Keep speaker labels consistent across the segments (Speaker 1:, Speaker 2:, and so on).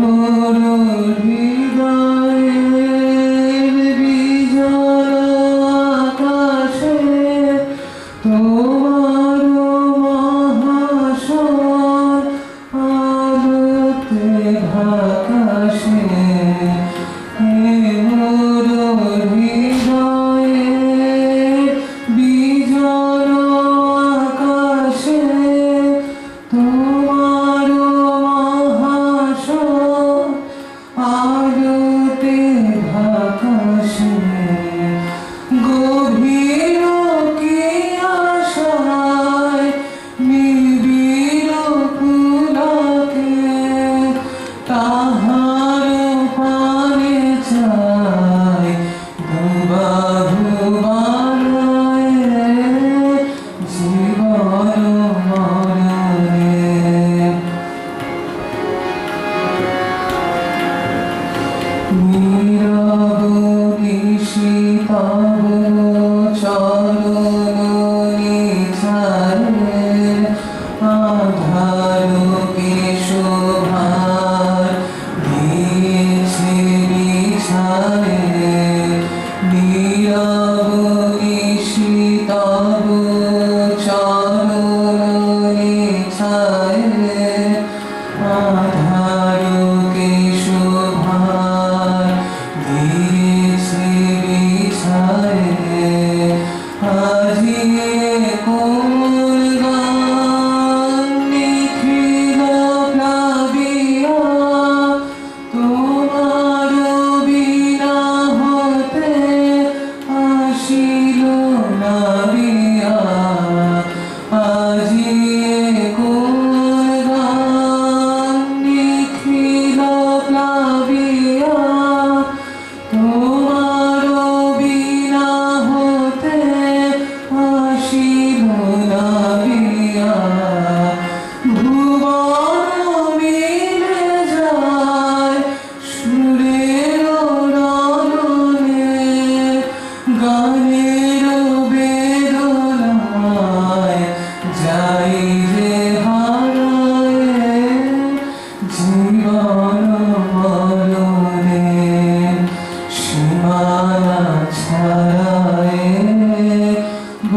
Speaker 1: মোর হৃদয়ের Mm-hmm. Amen.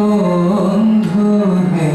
Speaker 1: বন্ধু হে